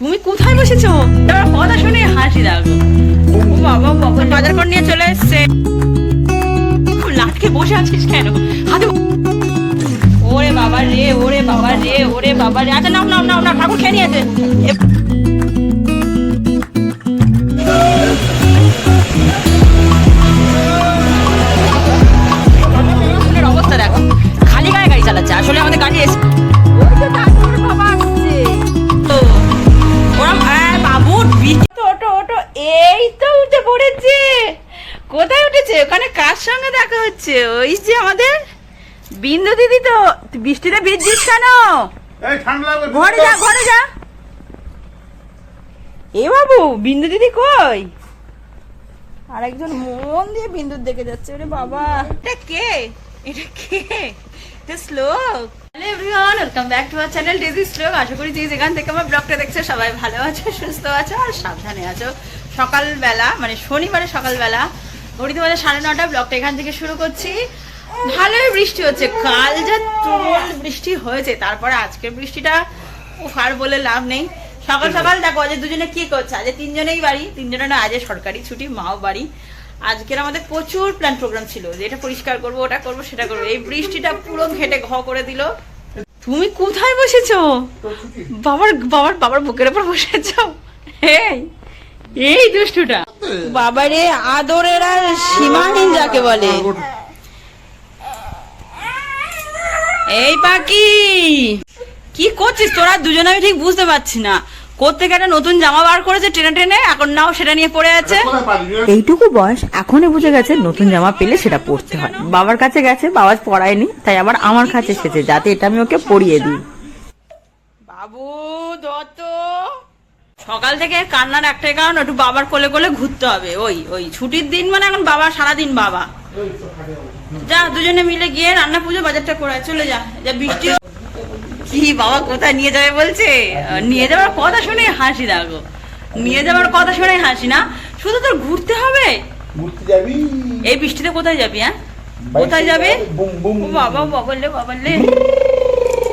তুমি কোথায় বসেছো? তোমার কথা শুনে হাসি লাগল বাবা বাবা, বাজার করে নিয়ে চলে এসছে। লাটকে বসে আছিস কেন? হাতে ওরে বাবা রে, ওরে বাবা রে, ওরে বাবা রে। আচ্ছা নাও নাও নাও নাও, ঠাকুর খেয়ে নিয়েছে। বিন্দু দিদি তো। বৃষ্টিতে ভিজছিস কেন? ঘরে যা ঘরে যা। এ বাবু বিন্দু দিদি কই? আর একজন মন দিয়ে বিন্দুর দেখে যাচ্ছে ওরে বাবা। এটা কে? এটা কে? এটা Shlok. Hello everyone welcome back to our channel Digi Shlok. আশা করি যে যেখান থেকে আমার ব্লগটা দেখছ সবাই ভালো আছো সুস্থ আছো আর সাবধানে আছো। সকালবেলা মানে শনিবারে সকালবেলা ঘড়িতে বাজে সাড়ে নটা ব্লগটা এখান থেকে শুরু করছি। ভালোই বৃষ্টি হচ্ছে। কাল যা তুমুল বৃষ্টি হয়েছে তারপরে আজকের বৃষ্টিটা আর বলে লাভ নেই। সকাল সকাল দেখো আজ দুজনে কি করছে? আজ তিনজনেই বাড়ি তিনজনে না আজ সরকারি ছুটি মাও বাড়ি। আজকের আমাদের প্রচুর প্ল্যান প্রোগ্রাম ছিল যে এটা পরিষ্কার করব ওটা করব সেটা করব। এই বৃষ্টিটা পুরো ঘেটে ঘ করে দিল। তুমি কোথায় বসেছো? বাবার বাবার বাবার বুকের উপর বসেছো? এই এই দুষ্টুটা। বাবারে আদরের আর সীমাহীন যাকে বলে। এই পাখি! কি করছিস তোরা? দুজনে আমি ঠিক বুঝতে পারছি না। কোথেকে একটা নতুন জামা বার করেছে টেনে টেনে এখন নাও সেটা নিয়ে পড়ে আছে। এইটুকু বয়স এখনই বুঝে গেছে নতুন জামা পেলে সেটা পরতে হয়। বাবার কাছে গেছে বাবা পরায়নি তাই আবার আমার কাছে এসেছে যাতে এটা আমি ওকে পরিয়ে দিই। বাবু দত্ত সকাল থেকে কান্নার একটাই কারণ একটু বাবার কোলে কোলে ঘুরতে হবে। ওই ওই ছুটির দিন মানে এখন বাবা সারাদিন বাবা। যা দুজনে মিলে গিয়ে রান্না পুজো বাজারটা করে চলে যা। যা বৃষ্টি কি বাবা কোথায় নিয়ে যাবে বলছে? নিয়ে যাওয়ার কথা শুনে হাসি দেখো নিয়ে যাওয়ার কথা শুনে হাসি না। শুধু তোর ঘুরতে হবে? ঘুরতে যাবি? এই বৃষ্টিতে কোথায় যাবি হ্যাঁ? কোথায় যাবে? বাবা বাবলে বাবলে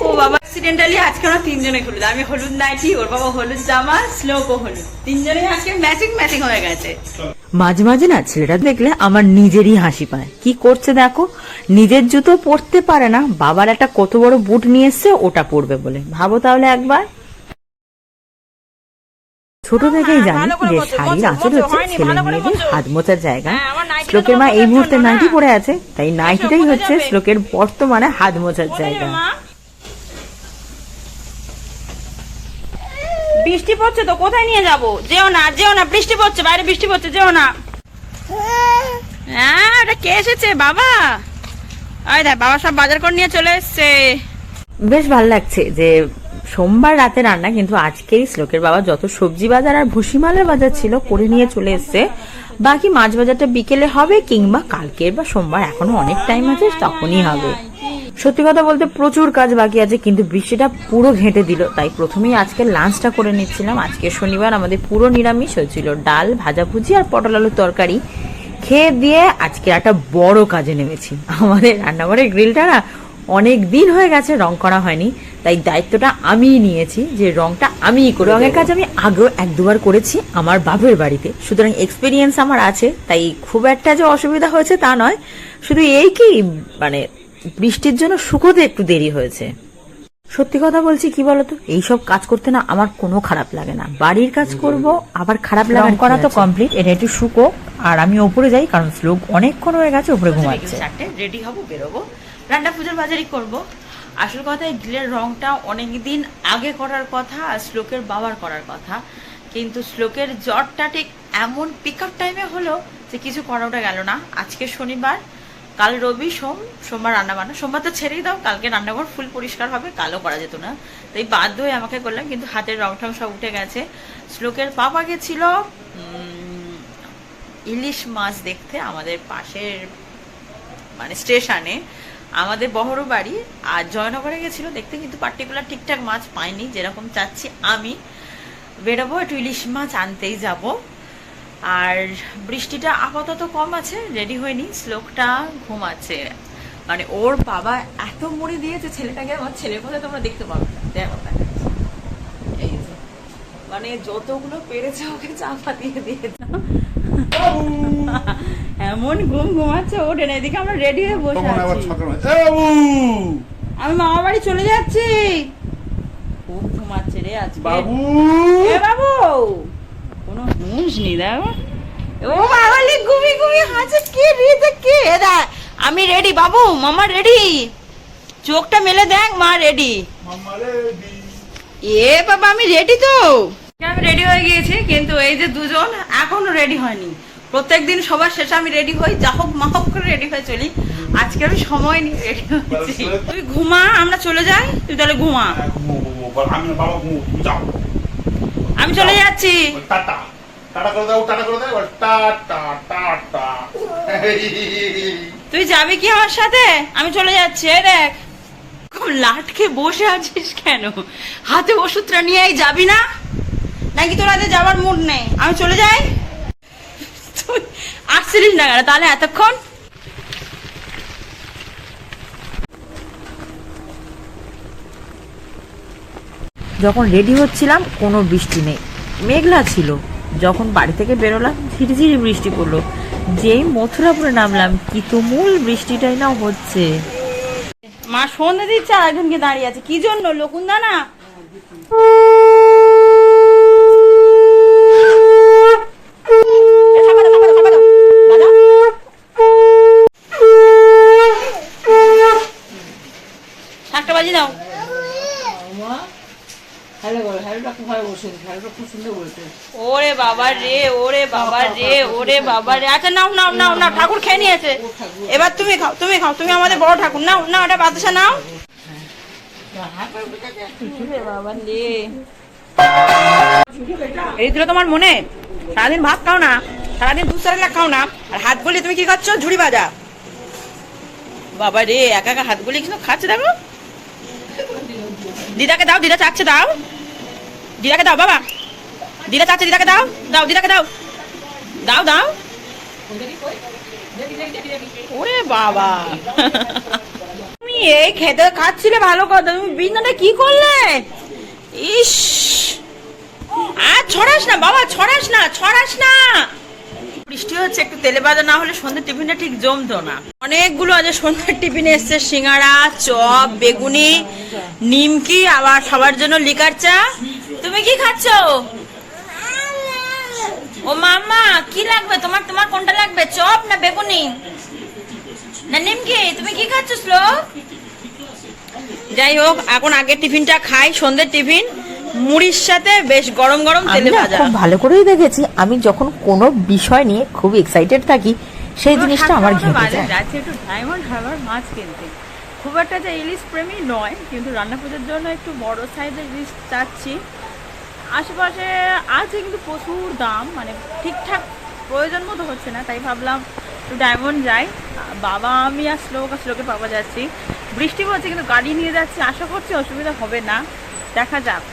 ও বাবা অ্যাক্সিডেন্টালি আজকে আমরা তিনজনে হলুদ আমি হলুদ নাইটি ওর বাবা হলুদ জামা শ্লোকও হলুদ। তিনজনে আজকে ম্যাচিং ম্যাচিং হয়ে গেছে। মাঝে মাঝে না ছেলেটা দেখলে আমার নিজেরই হাসি পায়। কি করছে দেখো? নিজের জুতো পরতে পারে না বাবার একটা কত বড় বুট নিয়ে এসছে ওটা পরবে বলে। ভাবো তাহলে একবার। ছোট থেকেই জানি যে শাড়ির আঁচল হচ্ছে ছেলে মেয়েদের হাত মোচার জায়গা। হ্যাঁ, শ্লোকের মা এই মুহূর্তে নাইটি পরে আছে তাই নাইটিটাই হচ্ছে শ্লোকের বর্তমানে হাত মোচার জায়গা যাবে, মা? বৃষ্টি পড়ছে তো কোথায় নিয়ে যাব? যেও না যেও না, বৃষ্টি পড়ছে, বাইরে বৃষ্টি পড়ছে, যেও না। হ্যাঁ এটা কে এসেছে? বাবা। আয় দেখ, বাবা সব বাজার করে নিয়ে চলে এসছে। বেশ ভালো লাগছে যে সোমবার রাতে রান্না, কিন্তু আজকেই শ্লোকের বাবা যত সবজি বাজার আর ভুসিমালের বাজার ছিল করে নিয়ে চলে এসছে। বাকি মাছ বাজারটা বিকেলে হবে কিংবা কালকের বা সোমবার এখনও অনেক টাইম আছে, তখনই হবে। সত্যি কথা বলতে প্রচুর কাজ বাকি আছে কিন্তু বৃষ্টিটা পুরো ঘেঁটে দিল। তাই প্রথমেই আজকে লাঞ্চটা করে নিচ্ছিলাম। আজকে শনিবার আমাদের পুরো নিরামিষ হয়েছিল ডাল ভাজাভুজি আর পটল আলুর তরকারি। খেয়ে দিয়ে আজকে একটা বড় কাজে নেমেছি। আমাদের রান্নাঘরের গ্রিলটা না অনেক দিন হয়ে গেছে রং করা হয়নি। তাই দায়িত্বটা আমিই নিয়েছি যে রংটা আমিই করি রঙের কাজ আমি আগেও এক দুবার করেছি আমার বাপের বাড়িতে। সুতরাং এক্সপিরিয়েন্স আমার আছে তাই খুব একটা যে অসুবিধা হয়েছে তা নয়। শুধু এই কি মানে বৃষ্টির জন্য শুকোতে একটু দেরি হয়েছে। সত্যি কথা বলছি কি বলতো? এইসব কাজ করতে না আমার কোনো খারাপ লাগে না। বাড়ির কাজ করব আবার খারাপ লাগে করা তো কমপ্লিট এটা একটু শুকো আর আমি ওপরে যাই কারণ শ্লোক অনেকক্ষণ হয়ে গেছে উপরে ঘুমাচ্ছে। রেডি হব বেরোবো। রান্না পুজোর বাজারই করব। আসল কথা এই গ্রিলের রংটা অনেক দিন আগে করার কথা আর শ্লোকের বাবার করার কথা। কিন্তু শ্লোকের জ্বরটা ঠিক এমন পিক আপ টাইমে হলো যে কিছু করাটা গেল না। আজকে শনিবার কাল রবি, সোম, সোমবার রান্না বান্না। সোমবার তো ছেড়েই দাও, কালকে রান্নাঘর ফুল পরিষ্কার হবে, কালও করা যেত না। তাই বাধ্য হয়ে আমাকে করলাম, কিন্তু হাতের রং ঠং সব উঠে গেছে। শ্লোকের পাপা গেছিল ইলিশ মাছ দেখতে আমাদের পাশের মানে স্টেশনে, আমাদের বহরু বাড়ি, আর জয়নগরে গেছিল দেখতে, কিন্তু পার্টিকুলার ঠিকঠাক মাছ পাইনি, যেরকম চাচ্ছি আমি। বেরোবো, একটু ইলিশ মাছ আনতেই যাব। আর বৃষ্টিটা আপাতত কম আছে রেডি হয়নি শ্লোকটা ঘুমাচ্ছে মানে ওর বাবা এত মুড়ি দিয়েছে ছেলেটাকে আমার ছেলের কথা তোমরা দেখতে পাবে না। দেখো এই মানে যতগুলো পেরেছে ওকে চাপা দিয়ে এমন ঘুম ঘুমাচ্ছে ওঠে না এদিকে আমরা রেডি হয়ে বসে আছি! আমি মামা বাড়ি চলে যাচ্ছি। খুব ঘুমাচ্ছে রে আজকে। বাবু! এ বাবু! কোনো হুঁশ নেই দেখো। ও বাবালি ঘুমি ঘুমি হাসে কে রে দেখ কে? দেখ আমি রেডি বাবু মামা রেডি চোখটা মেলে দেখ মা রেডি মাম্মা রেডি। এ বাবা আমি রেডি তো। আমি রেডি হয়ে গিয়েছি কিন্তু এই যে দুজন এখনও রেডি হয়নি। প্রত্যেকদিন সবার শেষে আমি রেডি হই যা হোক মা হোক করে রেডি হয়ে চলি। আজকে আমি সময় নিয়ে রেডি হয়েছি। তুই ঘুমা আমরা চলে যাই তুই তাহলে ঘুমা। হ্যাঁ, ঘুমো, ঘুমো, আমি বাবা ঘুমো, তুমি যাও। আমি চলে যাচ্ছি। টাটা। টাটা করে দাও টাটা করে দাও টাটা টাটা। তুই যাবি কি আমার সাথে? আমি চলে যাচ্ছি এই দেখ। লাটকে বসে আছিস কেন? হাতে ওষুধটা নিয়ে এই যাবি না? নাকি তোর হাতে যাওয়ার মুড নেই? আমি চলে যাই? তুই আসছিলিস না কেন তাহলে এতক্ষণ। যখন রেডি হচ্ছিলাম কোনো বৃষ্টি নেই। মেঘলা ছিল। যখন বাড়ি থেকে বেরোলাম ঝিরিঝিরি বৃষ্টি পড়ল। যেই মথুরাপুরে নামলাম কি তুমুল বৃষ্টিটাই না হচ্ছে। মা সন্ধে দিচ্ছে আর একজনকে দাঁড়িয়ে আছে। কি জন্য? লকুন্দা না বাজি। দাও। ওরে বাবা রে ওরে বাবা রে ওরে বাবা। রে। আচ্ছা নাও নাও নাও নাও ঠাকুর খেয়ে নিয়েছে। এবার তুমি খাও তুমি খাও তুমি আমাদের বড় ঠাকুর। নাও নাও এটা বাতাসা নাও। এই ছিল তোমার মনে? সারাদিন ভাত খাও না সারাদিন দুধ সারেলা খাও না। আর হাত গলি তুমি কি খাচ্ছ? ঝুড়ি বাজা বাবা রে একা একা হাত গলি কিন্তু খাচ্ছে দেখো। দিদাকে দাও, দিদা চাচ্ছে, দাও। দিদাকে দাও, বাবা। দিদা চাচ্ছে, দিদাকে দাও। দাও, দিদাকে দাও। দাও দাও। ওরে বাবা। তুমি এই খেতে খাচ্ছিলে ভালো কথা তুমি বিন্দুটা কি করলে? ইস। আর ছড়াস না, বাবা, ছড়াস না ছড়াস না। বৃষ্টি হচ্ছে, একটু তেলে বাজা না হলে সন্ধ্যের টিফিনটা ঠিক জমতো না। অনেকগুলো আজ সন্ধ্যের টিফিনে এসছে, সিঙ্গারা, চপ, বেগুনি, নিমকি, আবার সবার জন্য লিকার চা। তুমি কি খাচ্ছ? ও মামা কি লাগবে? তোমার তোমার কোনটা লাগবে? চপ না বেগুনি? না নিমকি? তুমি কি খাচ্ছ, শ্লোক? যাই হোক, এখন আগের টিফিনটা খাই, সন্ধ্যের টিফিন। মুড়ির সাথে বেশ গরম গরম আমি তেলে ভাজা। খুব ভালো করেই দেখেছি। আমি যখন কোনো বিষয় নিয়ে খুব এক্সাইটেড থাকি সেই জিনিসটা আমার ঘেঁটে যায়। যাচ্ছে একটু ডায়মন্ড হারবার মাছ কিনতে। খুব একটা যে ইলিশ প্রেমী নয় কিন্তু রান্না পুজোর জন্য একটু বড় সাইজের ইলিশ চাচ্ছি। আশেপাশে আছে কিন্তু প্রচুর দাম মানে ঠিকঠাক প্রয়োজন মতো হচ্ছে না তাই ভাবলাম একটু ডায়মন্ড যাই। বাবা আমি আর শ্লোক আর শ্লোকের বাবা যাচ্ছি। বৃষ্টি পড়ছে কিন্তু গাড়ি নিয়ে যাচ্ছি আশা করছি অসুবিধা হবে না। দেখা যাক।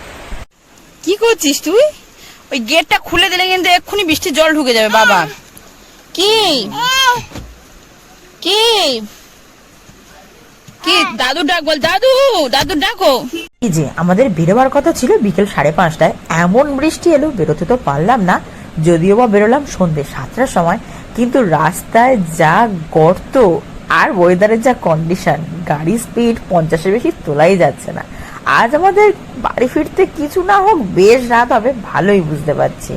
কি করছিস তুই? ওই গেটটা খুলে দিলে কিন্তু এক্ষুনি বৃষ্টির জল ঢুকে যাবে, বাবা। কি? কি? কি? দাদু ডাক, বল, দাদু দাদু ডাকো। যে, আমাদের বেরোবার কথা ছিল বিকেল সাড়ে পাঁচটায়। এমন বৃষ্টি এলো, বেরোতে তো পারলাম না। যদিও বা বেরোলাম সন্ধ্যে সাতটার সময়, কিন্তু রাস্তায় যা গর্ত আর ওয়েদারের যা কন্ডিশন গাড়ি স্পিড পঞ্চাশের বেশি তোলাই যাচ্ছে না। আজ আমাদের বাড়ি ফিরতে কিছু না হোক বেশ রাত হবে ভালোই বুঝতে পারছি।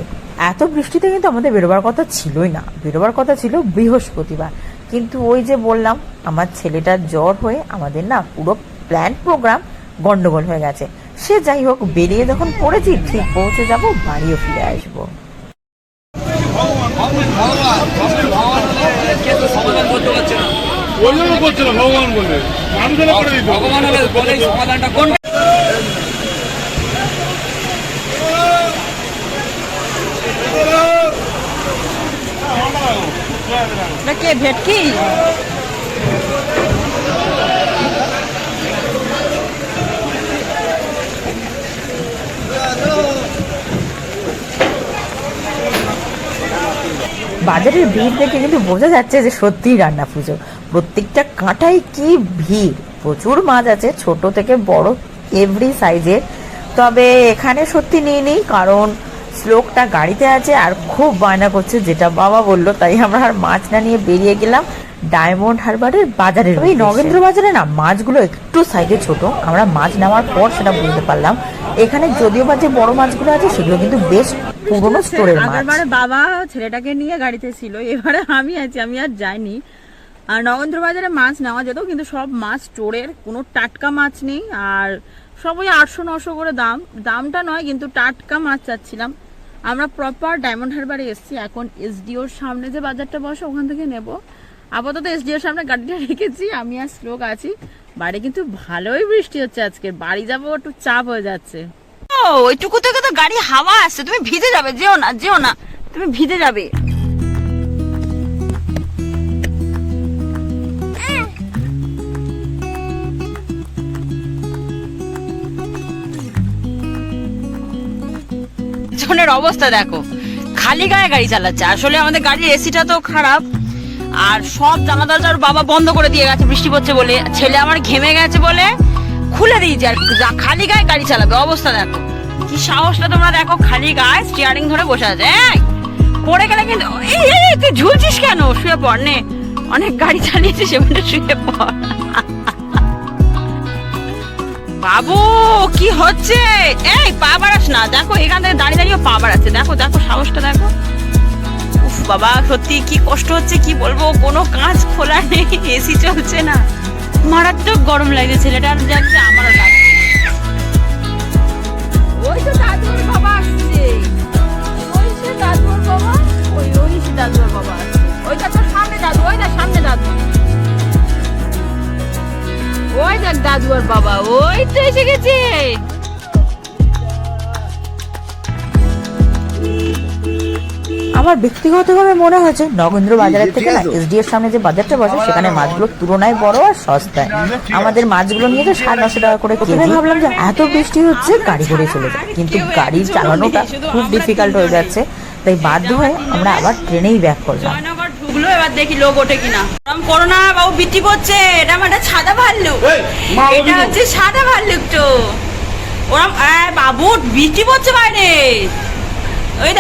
এত বৃষ্টিতে কিন্তু আমাদের বেরোবার কথা ছিলই না। বেরোবার কথা ছিল বৃহস্পতিবার। কিন্তু ওই যে বললাম আমার ছেলেটার জ্বর হয়ে আমাদের না পুরো প্ল্যান প্রোগ্রাম গন্ডগোল হয়ে গেছে। সে যাই হোক বেরিয়ে যখন পড়েছি ঠিক পৌঁছে যাব বাড়িও ফিরে আসব। ভগবান বলে সমাধানটা কে ভেটকি বাজারের ভিড় দেখে কিন্তু বোঝা যাচ্ছে যে সত্যিই রান্না পুজো। প্রত্যেকটা কাঁটায় কি ভিড়? প্রচুর মাছ আছে, ছোট থেকে বড় এভরি সাইজের তবে এখানে সত্যি নিয়ে নিই, কারণ শ্লোকটা গাড়িতে আছে আর খুব বায়না করছে যেটা বাবা বলল তাই আমরা আর মাছ না নিয়ে বেরিয়ে গেলাম ডায়মন্ড হারবারের বাজারের ওই নগেন্দ্র বাজারে না মাছগুলো একটু সাইজে ছোট আমরা মাছ নেওয়ার পর সেটা বুঝতে পারলাম। এখানে যদিও বা যে বড় মাছগুলো আছে সেগুলো কিন্তু বেশ পুরনো স্টোরের মাছ। বাবা ছেলেটাকে নিয়ে গাড়িতে ছিল এবারে আমি আছি আমি আর যাইনি। আর নগেন্দ্র বাজারে মাছ নেওয়া যেত কিন্তু সব মাছ স্টোরের কোনো টাটকা মাছ নেই আর সব ওই আটশো নশো করে দাম। দামটা নয় কিন্তু টাটকা মাছ চাচ্ছিলাম। আমরা প্রপার ডায়মন্ড হারবারে এসেছি। এখন এসডিওর সামনে যে বাজারটা বসে, ওখান থেকে নেব। আপাতত এসডিওর সামনে গাড়িটা রেখেছি। আমি আর শ্লোক আছি। বাড়ি কিন্তু ভালোই বৃষ্টি হচ্ছে আজকে। বাড়ি যাব, একটু চাপ হয়ে যাচ্ছে। ও, ওইটুকু থেকে তো গাড়ি হাওয়া আসছে। তুমি ভিজে যাবে, যেও না যেও না। তুমি ভিজে যাবে। জনের অবস্থা দেখো। খালি গায়ে গাড়ি চালাচ্ছে। আসলে আমাদের গাড়ির এসিটা তো খারাপ। আর সব জানা দরজার বাবা বন্ধ করে দিয়ে গেছে, বৃষ্টি পড়ছে বলে। ছেলে আমার ঘেমে গেছে বলে খুলে দিয়েছে আর যা- খালি গায়ে গাড়ি চালাবে। অবস্থা দেখো। কি সাহসটা তোমরা দেখো, খালি গায়ে স্টিয়ারিং ধরে বসে আছে। পড়ে গেলে কিন্তু তুই ঝুলছিস কেন? শুয়ে পড় নে। অনেক গাড়ি চালিয়েছে সেখানে শুয়ে পড়। বাবু, কি হচ্ছে? এই, পা বাড়াস না। দেখো, এখান থেকে দাঁড়িয়ে দাঁড়িয়ে পা বাড়াচ্ছে। দেখো দেখো, সাহসটা দেখো। উফ বাবা, সত্যি কি কষ্ট হচ্ছে, কি বলব? কোনো কাজ খোলা নেই, এসি চলছে না। মারাত্মক গরম লাগছে, ছেলেটা যাচ্ছে। আমার ব্যক্তিগতভাবে মনে হয়েছে নগেন্দ্র বাজারের থেকে না এসডি এর সামনে যে বাজারটা বসে সেখানে মাছগুলো তুলনায় বড় আর সস্তায়। আমাদের মাছগুলো নিয়ে তো সাড়ে নশো টাকা করে কেজি ভাবলাম যে এত বৃষ্টি হচ্ছে গাড়ি করে চলে যায়। কিন্তু গাড়ি চালানোটা খুব ডিফিকাল্ট হয়ে যাচ্ছে। তাই বাধ্য হয়ে আমরা আবার ট্রেনেই ব্যাক করলাম। ঢুকলো এবার দেখি লোক ওঠে কিনা। ওরম করো না বাবু বৃষ্টি পড়ছে এটা আমার সাদা ভাল্লুক। এই, এটা হচ্ছে সাদা ভাল্লুক তো। ওরম আয় বাবু বৃষ্টি পড়ছে বাইরে। ওই